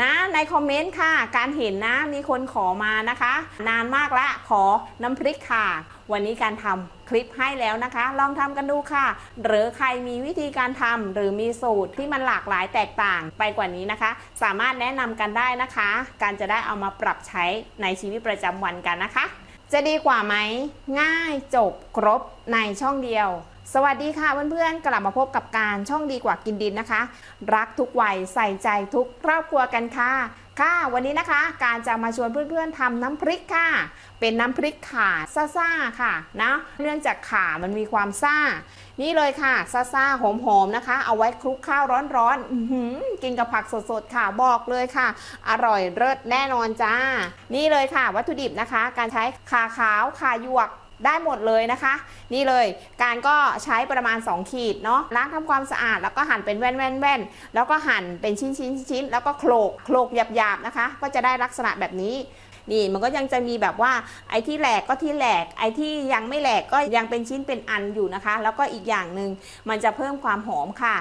นะในคอมเมนต์ค่ะ การเห็นนะมีคนขอมานะคะ นานมากละขอน้ำพริกค่ะ วันนี้การทำคลิปให้แล้วนะคะ ลองทำกันดูค่ะ หรือใครมีวิธีการทำหรือมีสูตรที่มันหลากหลายแตกต่างไปกว่านี้นะคะ สามารถแนะนำกันได้นะคะ การจะได้เอามาปรับใช้ในชีวิตประจำวันกันนะคะ จะดีกว่าไหมง่ายจบครบในช่องเดียว สวัสดีค่ะเพื่อนๆ กลับมาพบกับการช่องดีกว่ากินดินนะคะ รักทุกวัยใส่ใจทุกครอบครัวกันค่ะ ค่ะวันนี้นะคะ การจะมาชวนเพื่อนๆทำน้ำพริกค่ะ เป็นน้ำพริกข่าซ่าๆค่ะนะเนื่องจากข่ามันมีความซ่า นี่เลยค่ะซ่าๆหอมๆนะคะ เอาไว้คลุกข้าวร้อนๆอกินกับผักสดๆค่ะบอกเลยค่ะ อร่อยเลิศแน่นอนจ้า นี่เลยค่ะ วัตถุดิบนะคะ การใช้ข่าขาวข่าหยวก ได้หมดเลยนะคะ นี่เลยการก็ใช้ประมาณ 2 ขีดเนาะล้างทำความสะอาดแล้วก็หั่นเป็นแว่นแว่นแว่นแล้วก็หั่นเป็นชิ้นชิ้นชิ้นแล้วก็โขลกโขลกหยาบๆนะคะ ก็จะได้ลักษณะแบบนี้นี่มันก็ยังจะมีแบบว่าไอ้ที่แหลกก็ที่แหลกไอ้ที่ยังไม่แหลกก็ยังเป็นชิ้นเป็นอันอยู่นะคะ แล้วก็อีกอย่างหนึ่งมันจะเพิ่มความหอมค่ะ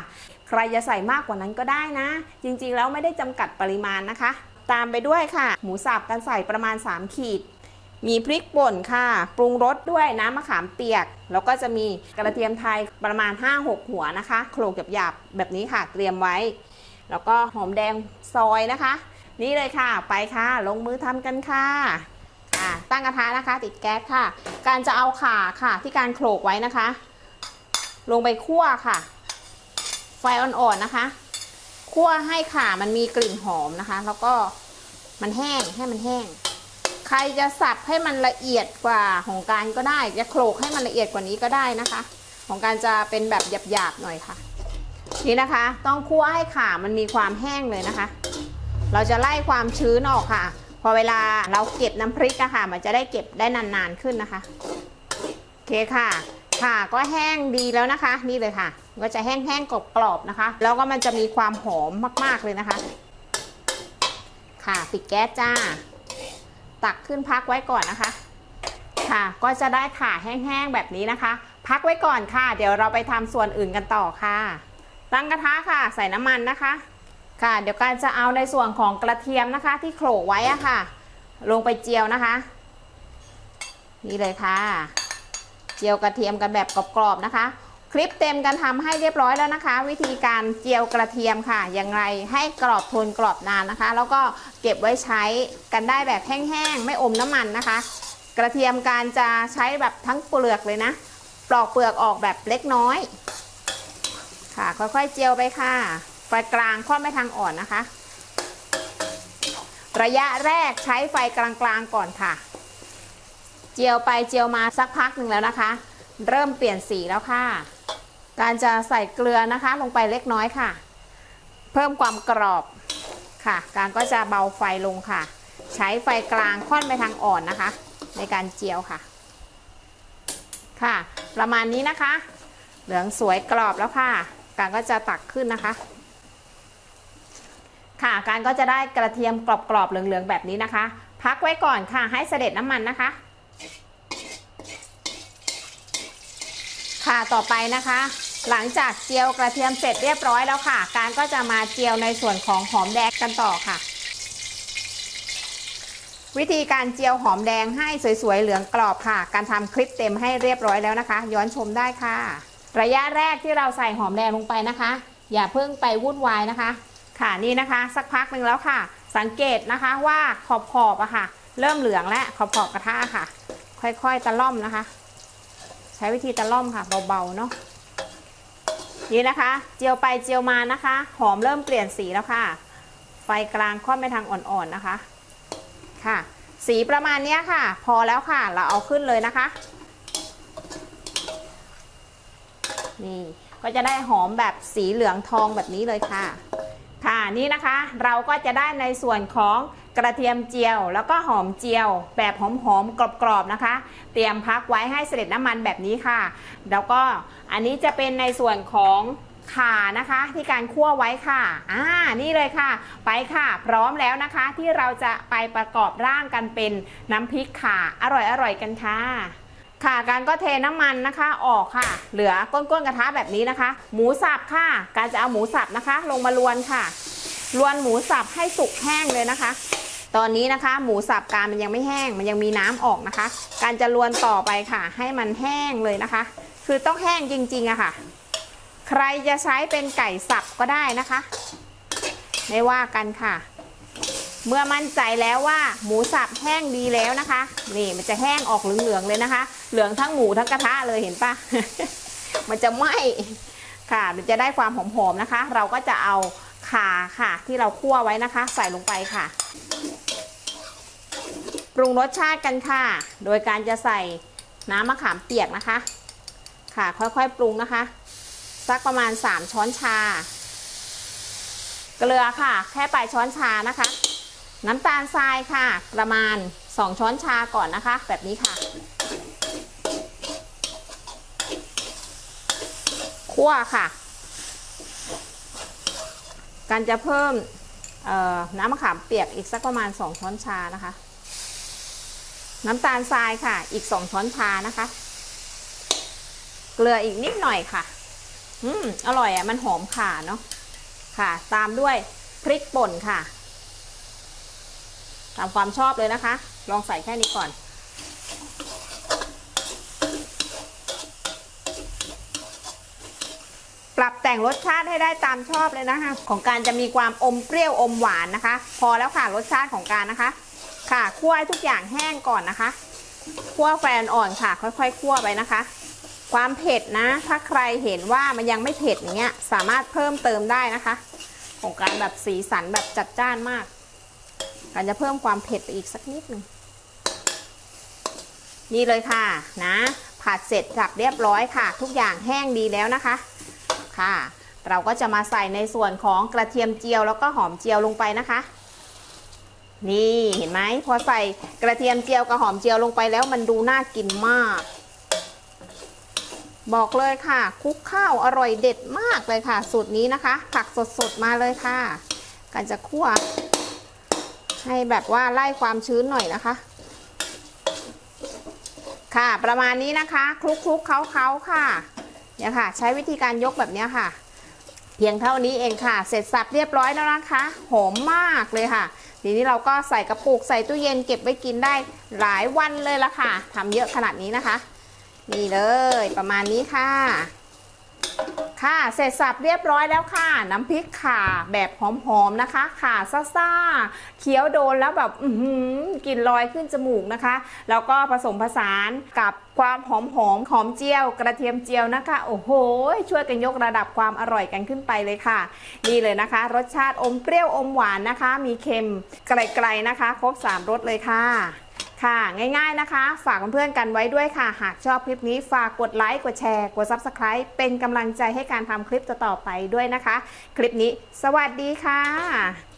ใครจะใส่มากกว่านั้นก็ได้นะ จริงๆแล้วไม่ได้จำกัดปริมาณนะคะ ตามไปด้วยค่ะ หมูสับกันใส่ประมาณ 3 ขีด มีพริกป่นค่ะ ปรุงรสด้วยน้ำมะขามเปียก แล้วก็จะมีกระเทียมไทยประมาณ 5-6 หัวนะคะ โขลกหยาบๆแบบนี้ค่ะเตรียมไว้ แล้วก็หอมแดงซอยนะคะ นี่เลยค่ะไปค่ะ ลงมือทำกันค่ะอ่าตั้งกระทะนะคะ ติดแก๊สค่ะ การจะเอาข่าค่ะที่การโขลกไว้นะคะ ลงไปคั่วค่ะ ไฟอ่อนๆนะคะคั่วให้ข่ามันมีกลิ่นหอมนะคะ แล้วก็มันแห้งให้มันแห้ง ใครจะสับให้มันละเอียดกว่าของการก็ได้ จะโขลกให้มันละเอียดกว่านี้ก็ได้นะคะ ของการจะเป็นแบบหยาบๆหน่อยค่ะ นี่นะคะ ต้องคั่วให้ขามันมีความแห้งเลยนะคะ เราจะไล่ความชื้นออกค่ะ พอเวลาเราเก็บน้ำพริกอะค่ะ มันจะได้เก็บได้นานๆขึ้นนะคะโอเคค่ะค่ะก็แห้งดีแล้วนะคะ นี่เลยค่ะ ก็จะแห้งๆกรอบๆนะคะ แล้วก็มันจะมีความหอมมากๆเลยนะคะ ค่ะปิดแก๊สจ้า ตักขึ้นพักไว้ก่อนนะคะ ค่ะ ก็จะได้ข่าแห้งๆแบบนี้นะคะ พักไว้ก่อนค่ะ เดี๋ยวเราไปทำส่วนอื่นกันต่อค่ะ ตั้งกระทะค่ะ ใส่น้ำมันนะคะ ค่ะ เดี๋ยวการจะเอาในส่วนของกระเทียมนะคะ ที่โขลกไว้อะค่ะ ลงไปเจียวนะคะ นี่เลยค่ะ เจียวกระเทียมกันแบบกรอบๆนะคะ คลิปเต็มกันทำให้เรียบร้อยแล้วนะคะ วิธีการเจียวกระเทียมค่ะ อย่างไรให้กรอบทนกรอบนานนะคะ แล้วก็เก็บไว้ใช้กันได้แบบแห้งๆ ไม่อมน้ำมันนะคะ กระเทียมการจะใช้แบบทั้งเปลือกเลยนะ ปลอกเปลือกออกแบบเล็กน้อย ค่ะ ค่อยๆเจียวไปค่ะไฟกลางค่อนไปทางอ่อนนะคะ ระยะแรกใช้ไฟกลางๆก่อนค่ะ เจียวไปเจียวมาสักพักหนึ่งแล้วนะคะ เริ่มเปลี่ยนสีแล้วค่ะ การจะใส่เกลือนะคะลงไปเล็กน้อยค่ะ เพิ่มความกรอบค่ะ การก็จะเบาไฟลงค่ะ ใช้ไฟกลางค่อนไปทางอ่อนนะคะ ในการเจียวค่ะ ค่ะ ประมาณนี้นะคะ เหลืองสวยกรอบแล้วค่ะ การก็จะตักขึ้นนะคะ ค่ะ การก็จะได้กระเทียมกรอบๆเหลืองๆแบบนี้นะคะ พักไว้ก่อนค่ะ ให้เสด็จน้ำมันนะคะ ค่ะ ต่อไปนะคะ หลังจากเจียวกระเทียมเสร็จเรียบร้อยแล้วค่ะ การก็จะมาเจียวในส่วนของหอมแดงกันต่อค่ะ วิธีการเจียวหอมแดงให้สวยๆเหลืองกรอบค่ะ การทำคลิปเต็มให้เรียบร้อยแล้วนะคะ ย้อนชมได้ค่ะ ระยะแรกที่เราใส่หอมแดงลงไปนะคะ อย่าเพิ่งไปวุ่นวายนะคะ ค่ะนี่นะคะ สักพักหนึ่งแล้วค่ะ สังเกตนะคะว่าขอบขอบๆอะค่ะ เริ่มเหลืองและขอบขอบๆกระทะค่ะ ค่อยๆตะล่อมนะคะ ช้วิธีตะล่อมค่ะเบาๆเนาะนี่นะคะ เจียวไปเจียวมานะคะ หอมเริ่มเปลี่ยนสีแล้วค่ะ ไฟกลางค่อนไปทางอ่อนๆนะคะค่ะ สีประมาณนี้ค่ะ พอแล้วค่ะ เราเอาขึ้นเลยนะคะ นี่ก็จะได้หอมแบบสีเหลืองทองแบบนี้เลยค่ะ ค่ะนี่นะคะ เราก็จะได้ในส่วนของ กระเทียมเจียว แล้วก็หอมเจียว แบบหอมๆกรอบๆนะคะ เตรียมพักไว้ให้เสด็จน้ำมันแบบนี้ค่ะ แล้วก็อันนี้จะเป็นในส่วนของข่านะคะ ที่การคั่วไว้ค่ะอ่านี่เลยค่ะ ไปค่ะ พร้อมแล้วนะคะ ที่เราจะไปประกอบร่างกันเป็นน้ำพริกข่าอร่อยๆกันค่ะ ค่ะการก็เทน้ำมันนะคะออกค่ะ เหลือก้นๆกระทะแบบนี้นะคะ หมูสับค่ะ การจะเอาหมูสับนะคะ ลงมาลวนค่ะลวนหมูสับให้สุกแห้งเลยนะคะ ตอนนี้นะคะ หมูสับการมันยังไม่แห้ง มันยังมีน้ำออกนะคะ การจะลวนต่อไปค่ะ ให้มันแห้งเลยนะคะ คือต้องแห้งจริงๆอะค่ะ ใครจะใช้เป็นไก่สับก็ได้นะคะ ไม่ว่ากันค่ะ เมื่อมั่นใจแล้วว่า หมูสับแห้งดีแล้วนะคะ นี่มันจะแห้งออกเหลืองๆเลยนะคะ เหลืองทั้งหมูทั้งกระทะเลยเห็นปะมันจะไหม้ค่ะมันจะได้ความหอมๆนะคะ เราก็จะเอาขาค่ะที่เราคั่วไว้นะคะ ใส่ลงไปค่ะ รุงรสชาติกันค่ะ โดยการจะใส่น้ำมะขามเปียกนะคะ ค่ะค่อยๆปรุงนะคะ สักประมาณ 3 ช้อนชา เกลือค่ะ แค่ปลายช้อนชานะคะ น้ำตาลทรายค่ะ ประมาณ 2 ช้อนชาก่อนนะคะ แบบนี้ค่ะคั่วค่ะ การจะเพิ่มน้ำมะขามเปียกอีกสักประมาณ 2 ช้อนชานะคะ น้ำตาลทรายค่ะ อีก2ช้อนชานะคะ เกลืออีกนิดหน่อยค่ะ อืม อร่อยอะ มันหอมข่าเนาะ ค่ะ ตามด้วยพริกป่นค่ะ ตามความชอบเลยนะคะ ลองใส่แค่นี้ก่อน ปรับแต่งรสชาติให้ได้ตามชอบเลยนะคะ ของการจะมีความอมเปรี้ยวอมหวานนะคะ พอแล้วค่ะรสชาติของการนะคะ ค่ะคั่วทุกอย่างแห้งก่อนนะคะคั่วไฟอ่อนๆค่ะ ค่อยๆคั่วไปนะคะ ความเผ็ดนะ ถ้าใครเห็นว่ามันยังไม่เผ็ดอย่างเงี้ยสามารถเพิ่มเติมได้นะคะ ของการแบบสีสันแบบจัดจ้านมากการจะเพิ่มความเผ็ดไปอีกสักนิดหนึ่งนี่เลยค่ะนะผัดเสร็จสับเรียบร้อยค่ะ ทุกอย่างแห้งดีแล้วนะคะค่ะ เราก็จะมาใส่ในส่วนของกระเทียมเจียวแล้วก็หอมเจียวลงไปนะคะ นี่เห็นไหมพอใส่กระเทียมเจียวกับหอมเจียวลงไปแล้วมันดูน่ากินมาก บอกเลยค่ะ คุกข้าวอร่อยเด็ดมากเลยค่ะ สูตรนี้นะคะ ผักสดๆมาเลยค่ะการจะคั่ว ให้แบบว่าไล่ความชื้นหน่อยนะคะ ค่ะประมาณนี้นะคะ คลุกคลุกๆเคล้าเคล้าๆค่ะเนี่ยค่ะ ใช้วิธีการยกแบบนี้ค่ะ พียงเท่านี้เองค่ะ เสร็จสับเรียบร้อยแล้วนะคะ หอมมากเลยค่ะ ทีนี้เราก็ใส่กระปุกใส่ตู้เย็นเก็บไว้กินได้หลายวันเลยละค่ะทำเยอะขนาดนี้นะคะ นี่เลยประมาณนี้ค่ะ ค่ะเสร็จสับเรียบร้อยแล้วค่ะ น้ำพริกข่าแบบหอมๆนะคะข่าซ่าๆเคี้ยวโดนแล้วแบบอือหือกลิ่นลอยขึ้นจมูกนะคะ แล้วก็ผสมผสานกับความหอมหอมๆหอมเจียว กระเทียมเจียวนะคะ โอ้โห ช่วยกันยกระดับความอร่อยกันขึ้นไปเลยค่ะ นี่เลยนะคะ รสชาติอมเปรี้ยวอมหวานนะคะ มีเค็มไกลๆนะคะ ครบสามรสเลยค่ะ ค่ะ ง่ายๆนะคะ ฝากเพื่อนๆกันไว้ด้วยค่ะ หากชอบคลิปนี้ฝากกดไลค์ กดแชร์ กด Subscribe เป็นกำลังใจให้การทำคลิปต่อๆไปด้วยนะคะ คลิปนี้ สวัสดีค่ะ